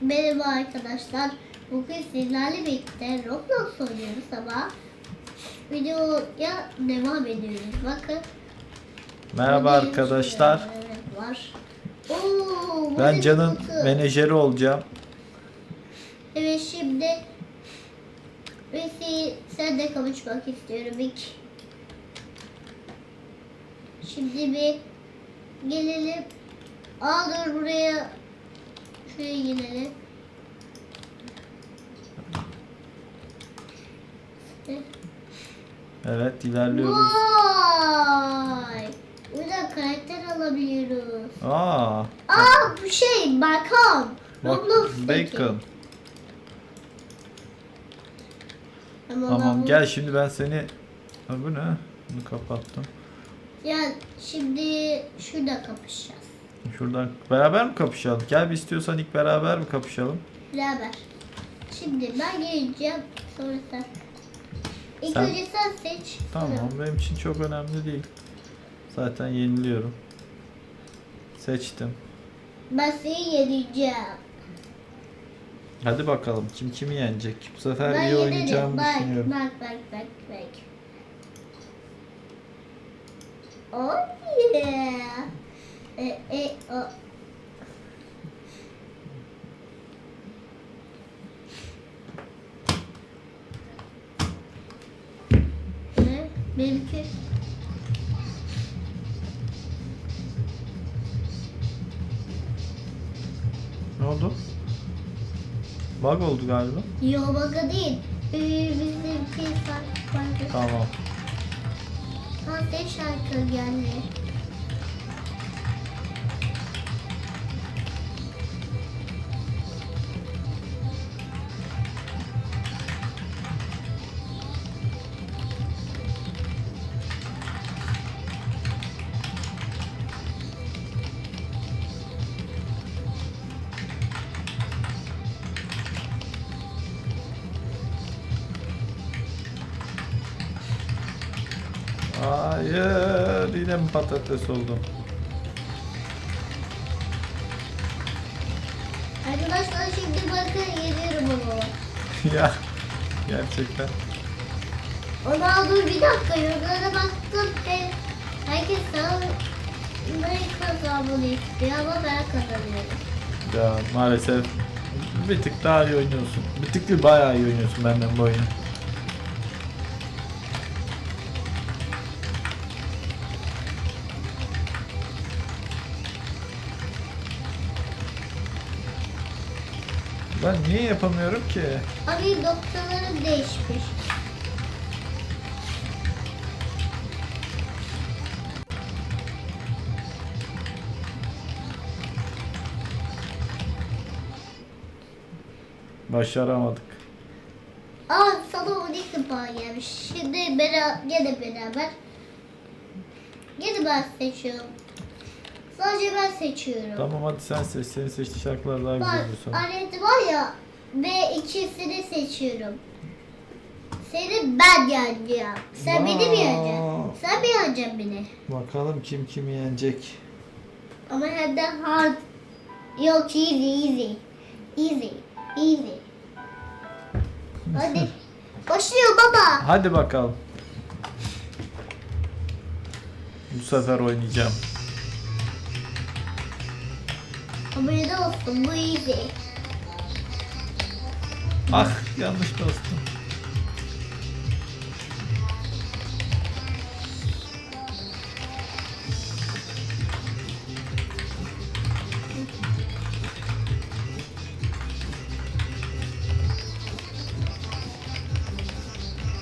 Merhaba arkadaşlar. Bugün sizlerle birlikte Roblox oynuyoruz ama videoya devam ediyoruz. Bakın. Merhaba burada arkadaşlar. Var. Oo, Ben müzik Can'ın kutu. menajeri olacağım. Evet şimdi Messi sen de kavuşmak istiyorum ilk. Şimdi bir gelelim. Aa dur buraya şuraya gelelim. Evet ilerliyoruz. Vay! Burada karakter alabiliyoruz. Aa, Aa bu şey Bacon. bak bacon. Ama Tamam gel şimdi ben seni... Ha, bu ne? Bunu kapattım. Ya şimdi şurada kapışacağız. Şuradan beraber mi kapışalım? Gel bir istiyorsan ilk beraber mi kapışalım? Beraber. Şimdi ben geleceğim. Sonra sen. İlk Sen- önce sen seç. Tamam benim için çok önemli değil. Zaten yeniliyorum. Seçtim. Ben seni yeneceğim. Hadi bakalım kim kimi yenecek. Bu sefer ben iyi yenerim. oynayacağımı Bak, düşünüyorum. bak bak bak bak. Oh yeah. E, e, o. Ne? Benimki. Ne oldu? Bug oldu galiba. Yo baka değil. Ee, bizimki farklı. Tamam. Hande şarkı geldi. Hayır yine mi patates oldum? Arkadaşlar şimdi bakın yediyorum onu. ya gerçekten. Ona dur bir dakika yorumlara baktım ve herkes sana ne kazanmanı istiyor ama ben kazanıyorum. Ya maalesef bir tık daha iyi oynuyorsun. Bir tık değil bayağı iyi oynuyorsun benden bu oyunu. Ben niye yapamıyorum ki? Abi noktalarım değişmiş. Başaramadık. Aa sana 12 puan gelmiş. Şimdi bera gene beraber. Gene ben seçiyorum. Sadece ben seçiyorum. Tamam hadi sen seç. Senin seçtiğin şarkılar daha güzel Bak oluyor sana. alet var ya ve ikisini seçiyorum. Seni ben yeneceğim. Sen beni mi yeneceksin? Sen mi yeneceksin beni? Bakalım kim kimi yenecek. Ama hem de hard. Yok easy easy. Easy. Easy. Hadi. Başlıyor baba. Hadi bakalım. Bu sefer oynayacağım. Olsun bu easy. Ah yanlış.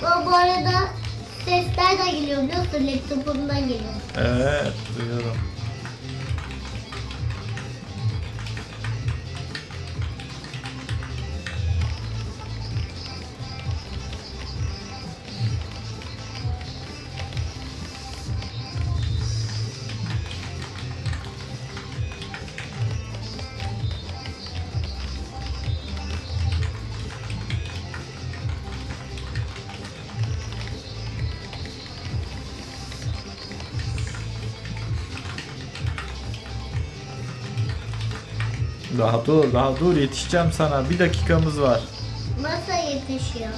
Ama bu arada sesler de geliyor biliyorsun laptopumdan geliyor. Evet duyuyorum. Daha dur, daha dur yetişeceğim sana. Bir dakikamız var. Masa yetişiyor.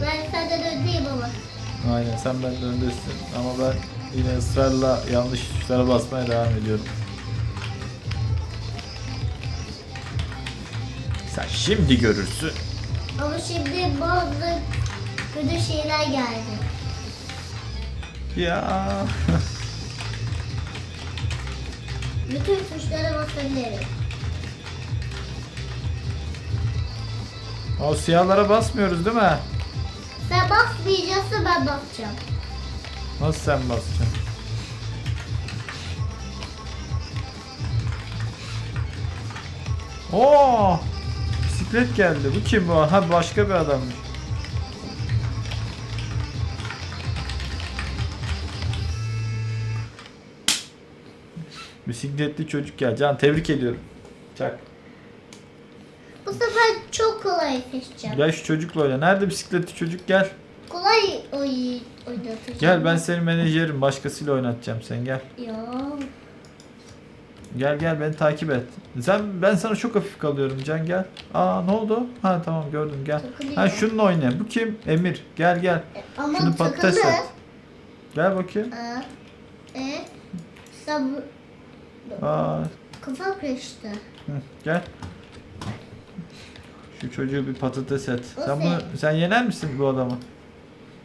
Ben senden öndeyim ama. Aynen sen benden öndesin ama ben yine ısrarla yanlış tuşlara basmaya devam ediyorum. Sen şimdi görürsün. Ama şimdi bazı kötü şeyler geldi. Ya. Bütün tuşlara basabilirim. O siyahlara basmıyoruz değil mi? Sen basmayacaksın ben basacağım. Nasıl sen basacaksın? Oo! Bisiklet geldi. Bu kim bu? Ha başka bir adammış. Bisikletli çocuk geldi. Can tebrik ediyorum. Çak. Bu sefer çok kolay seçeceğim. Gel şu çocukla oyna. Nerede bisikletli çocuk gel. Kolay oy oynatacağım. Gel ben senin menajerim. Başkasıyla oynatacağım sen gel. Ya. Gel gel beni takip et. Sen ben sana çok hafif kalıyorum Can gel. Aa ne oldu? Ha tamam gördüm gel. Takılıyor. Ha şununla oyna. Bu kim? Emir. Gel gel. Ama Şunu patates takılı. et. Gel bakayım. Aa, E, bu- Aa kafa karıştı. hı, gel. Şu çocuğu bir patates et. O Sen bunu sen yener misin bu adamı?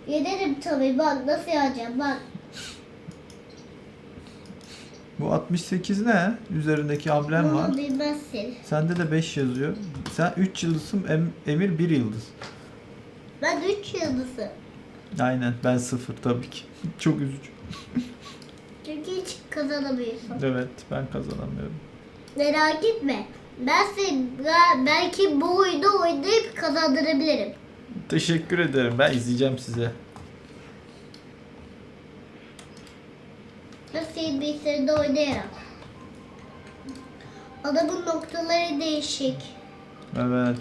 Yenerim tabii bak nasıl yapacağım bak. Bu 68 ne? Üzerindeki amblem var. Bilmezsin. Sende de 5 yazıyor. Sen 3 yıldızsın, Em- Emir 1 yıldız. Ben 3 yıldızı. Aynen ben 0 tabii ki. Çok üzücü. Çünkü hiç kazanamıyorsun. Evet ben kazanamıyorum. Merak etme. Ben ben- belki bu oyunu oynayıp kazandırabilirim. Teşekkür ederim. Ben izleyeceğim size. Ben senin bilgisayarında oynayarak. Adamın noktaları değişik. Evet.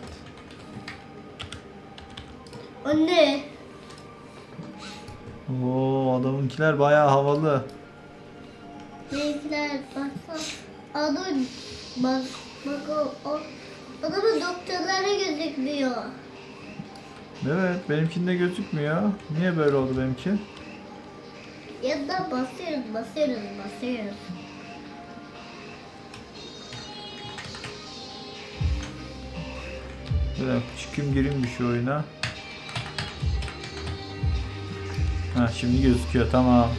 Anne. Oo adamınkiler bayağı havalı. Benimkiler baksana. Adam bak bak o, o adamın noktaları gözükmüyor. Evet benimkinde gözükmüyor. Niye böyle oldu benimki? Ya da basıyoruz basıyoruz basıyoruz. Dakika çıkayım gireyim bir şu oyuna. Ha şimdi gözüküyor tamam.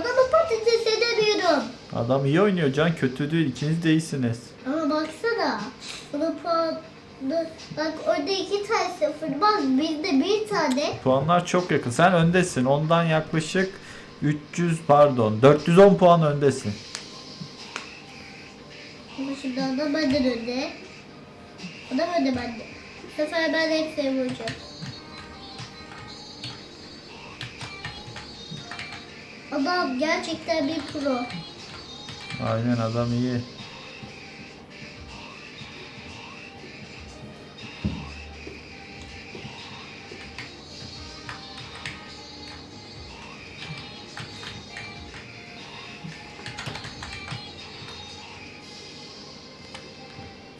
Adamı patates edemiyorum. Adam iyi oynuyor Can kötü değil ikiniz de iyisiniz. Ama baksana. Bunun puanı bak orada iki tane sıfır var. Bizde bir tane. Puanlar çok yakın. Sen öndesin. Ondan yaklaşık 300 pardon 410 puan öndesin. Ama şimdi adam benden önde. Adam önde bende. Bu sefer ben hepsini vuracağım. Adam gerçekten bir pro. Aynen adam iyi.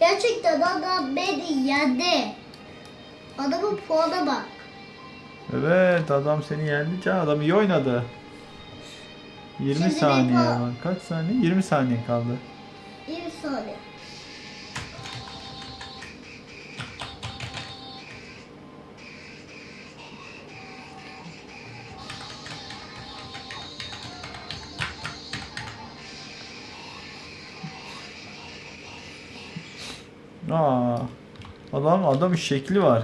Gerçekten adam beni yendi. Adamın puana bak. Evet adam seni yendi. Adam iyi oynadı. 20 Şimdi saniye puan. var. Kaç saniye? 20 saniye kaldı. Bir saniye. Aa, adam adam şekli var.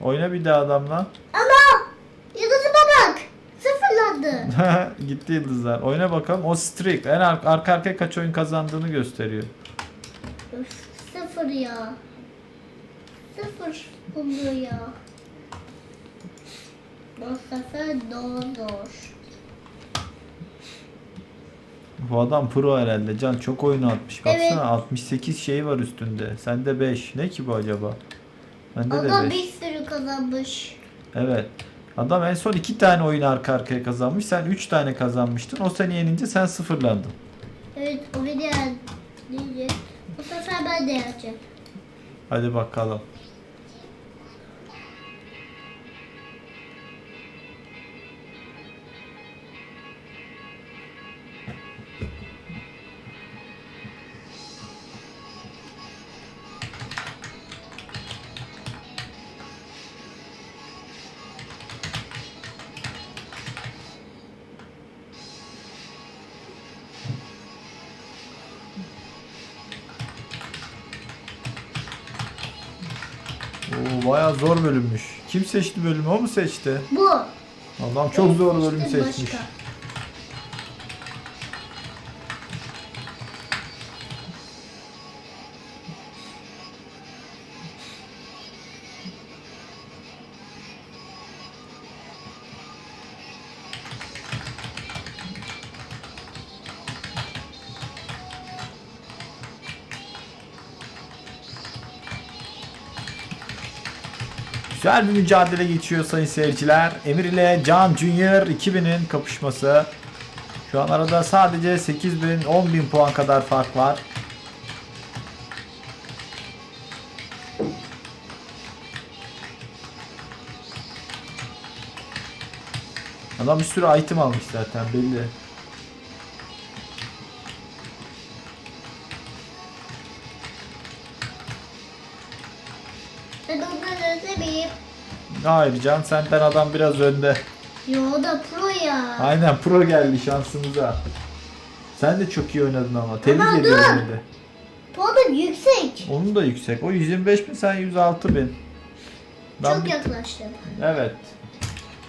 Oyna bir daha adamla. Ama yıldızıma bak. Sıfırlandı. Gitti yıldızlar. Oyna bakalım. O streak. En ar- arka arkaya kaç oyun kazandığını gösteriyor. Sıfır ya. Sıfır buluyor ya. Bu sefer doğru zor. Bu adam pro herhalde. Can çok oyun atmış. Baksana Evet. 68 şey var üstünde. Sende 5. Ne ki bu acaba? Bende de Adam 5. bir sürü kazanmış. Evet. Adam en son 2 tane oyun arka arkaya kazanmış. Sen 3 tane kazanmıştın. O seni yenince sen sıfırlandın. Evet o beni yenecek. Bu sefer ben de yeneceğim. Hadi bakalım. Oo, bayağı zor bölünmüş. Kim seçti bölümü? O mu seçti? Bu. Adam çok zor bölüm seçmiş. başka. Güzel bir mücadele geçiyor sayın seyirciler. Emir ile Can Junior 2000'in kapışması. Şu an arada sadece 8000 10000 puan kadar fark var. Adam bir sürü item almış zaten belli. Hayır Can senden adam biraz önde. Yo o da pro ya. Aynen pro geldi şansımıza. Sen de çok iyi oynadın ama. Tebrik Ama ediyorum dur. de. Puanım yüksek. Onun da yüksek. O 125 bin sen 106 bin. Ben Çok bir- yaklaştım. Evet.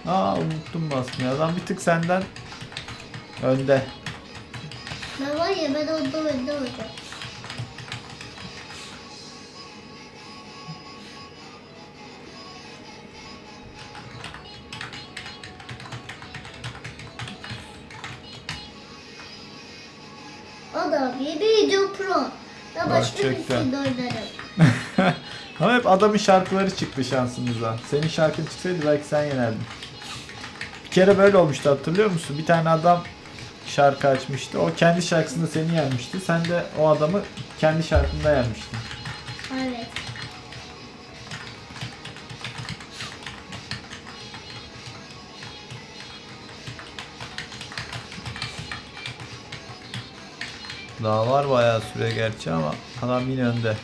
Aa unuttum basmayı. Adam bir tık senden önde. Ben var ya ben ondan önde olacağım. Pro. Ben başka oynarım. Ama hep adamın şarkıları çıktı şansımıza. Senin şarkın çıksaydı belki sen yenerdin. Bir kere böyle olmuştu hatırlıyor musun? Bir tane adam şarkı açmıştı. O kendi şarkısında seni yenmişti. Sen de o adamı kendi şarkında yenmiştin. Daha var bayağı süre gerçi ama adam yine önde.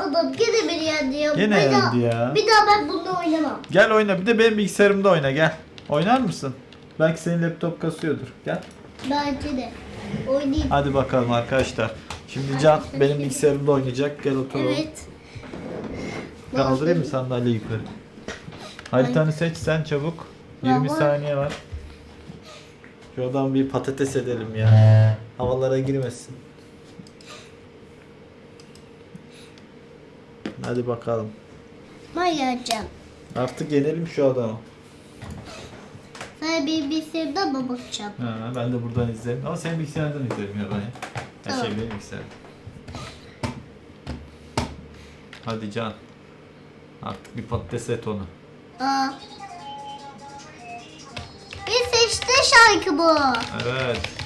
Adam gene beni yendi ya. Gene bir daha, yendi ya. Bir daha ben bununla oynamam. Gel oyna bir de benim bilgisayarımda oyna gel. Oynar mısın? Belki senin laptop kasıyordur. Gel. Bence de. Oynayayım. Hadi bakalım arkadaşlar. Şimdi Can benim bilgisayarımda oynayacak. Gel oturalım. Evet. Kaldırayım mı sandalye yukarı? Haritanı seç sen çabuk. 20 Baba. saniye var. Şu adam bir patates edelim ya. Havalara girmesin. Hadi bakalım. Yeneceğim. Artık yenelim şu adamı. Sen benim bilgisayarımdan mı bakacağım? Ha, ben de buradan izlerim. Ama senin bilgisayardan izlerim ya ben ya. Her Tamam. şey benim bilgisayarım. Hadi Can. Artık bir patates et onu. Aa. Bir seçti şarkı bu. Evet.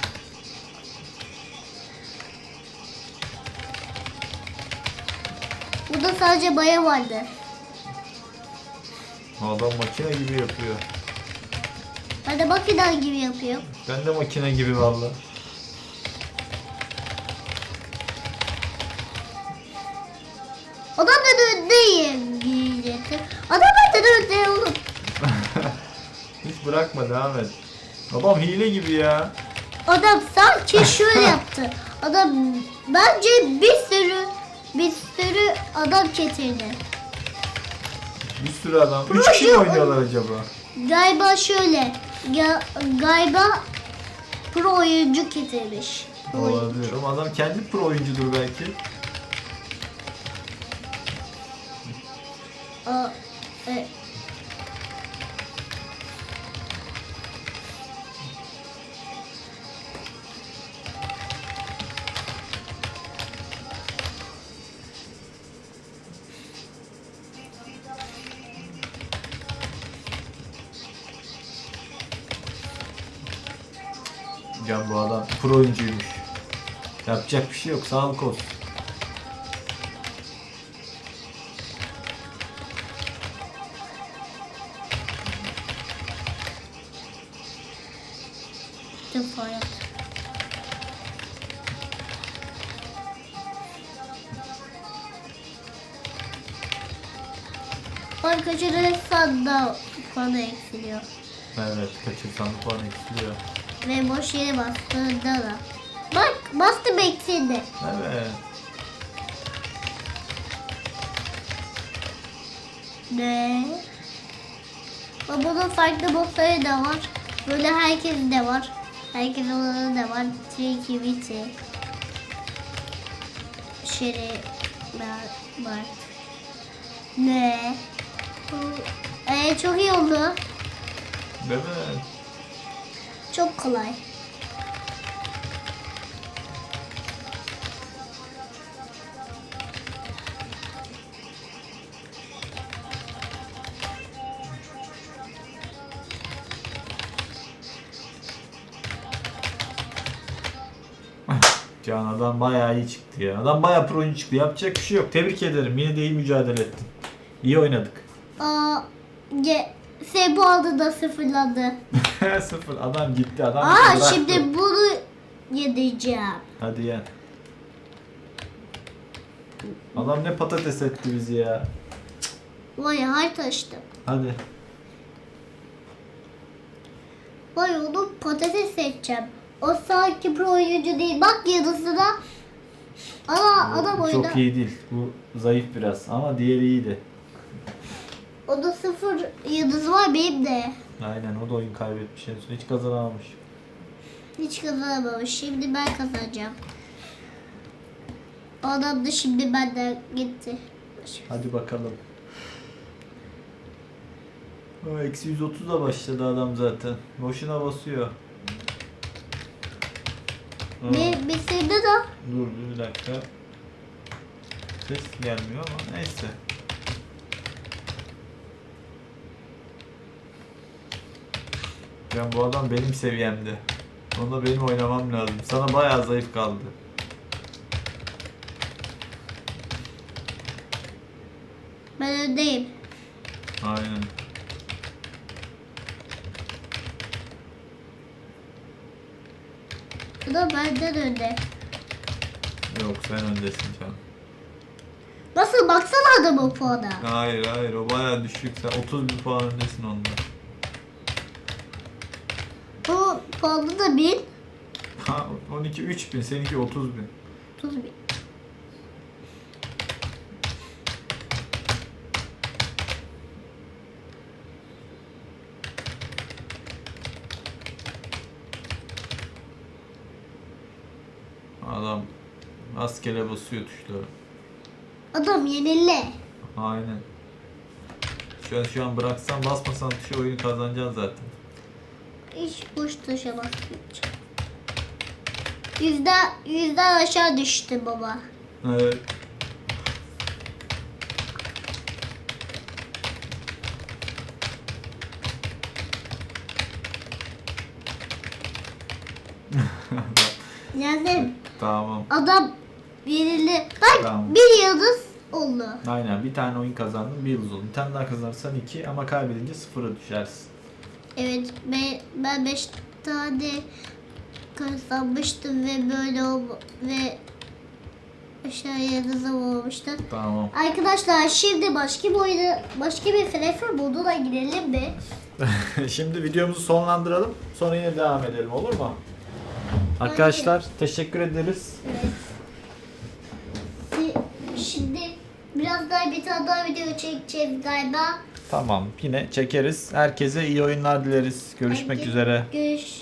Burada sadece baya vardı. Adam makine gibi yapıyor. Ben de makine gibi yapıyorum. Ben de makine gibi valla. Adam ben öndeyim diyecektim. Adam benden önde oğlum. Hiç bırakma devam et. Adam hile gibi ya. Adam sanki şöyle yaptı. Adam bence bir sürü bir sürü adam getirdi. Bir sürü adam. Üç kişi mi oynuyorlar acaba? Galiba şöyle. Ya, galiba pro oyuncu getirmiş. Pro. Olabilir ama adam kendi pro oyuncudur belki. Aa, e, pro oyuncuymuş. Yapacak bir şey yok. Sağlık olsun. defa yaptım. Arkadaşlar da puanı eksiliyor. Evet kaçırsan bu puan eksiliyor. Ve boş yere bastığında da. Bak bastım eksildi. Evet. Ne? Bunun farklı botları da var. Böyle herkes de var. Herkes olanı da var. Tricky Witty. Bar- Bart. Ne? Ee, çok iyi oldu. Mi? Çok kolay. Can adam bayağı iyi çıktı ya. Adam bayağı pro oyuncu çıktı. Yapacak bir şey yok. Tebrik ederim. Yine de iyi mücadele ettin. İyi oynadık. Aa, ge, Sebu aldı da sıfırladı. Sıfır. Adam gitti. Adam Aa bıraktı. şimdi bunu yedireceğim. Hadi yen. Adam ne patates etti bizi ya. Vay harita açtım. Hadi. Vay onu patates edeceğim. O sanki pro oyuncu değil. Bak yıldızına. Ama adam oyunda. Çok iyi değil. Bu zayıf biraz ama diğeri iyiydi. O da sıfır yıldız var benim de. Aynen o da oyun kaybetmiş en son. Hiç kazanamamış. Hiç kazanamamış. Şimdi ben kazanacağım. O adam da şimdi benden gitti. Hadi bakalım. Eksi 130 da başladı adam zaten. Boşuna basıyor. Bir sırada da Dur bir dakika. Ses gelmiyor ama neyse. Yani bu adam benim seviyemde. Onda benim oynamam lazım. Sana bayağı zayıf kaldı. ben öndeyim. Aynen. Bu da benden önde. Yok sen öndesin can. Nasıl baksana adamın puana. Hayır hayır o bayağı düşük. Sen 31 puan öndesin onda. Puanı da bin. Ha, 12 3000 seninki 30 bin. 30 bin. Adam rastgele basıyor tuşları. Adam yenile. Aynen. Şu an, şu an bıraksan basmasan tuşa oyunu kazanacaksın zaten. Hiç boş taşa bakmayacağım. Yüzde, yüzden aşağı düştü baba. Evet. Yani tamam. adam yenildi. Bak Tamam. bir yıldız oldu. Aynen bir tane oyun kazandın bir yıldız oldu. Bir tane daha kazanırsan iki ama kaybedince sıfıra düşersin. Evet ben, ben beş tane kazanmıştım ve böyle ve aşağı yıldızım olmuştu. Tamam. Arkadaşlar şimdi başka bir oyunu, başka bir telefon moduna girelim mi? Şimdi videomuzu sonlandıralım. Sonra yine devam edelim olur mu? Arkadaşlar teşekkür ederiz. Evet. Şimdi biraz daha bir tane daha video çekeceğiz galiba. Tamam yine çekeriz. Herkese iyi oyunlar dileriz. Görüşmek Herkes- üzere. Görüşürüz.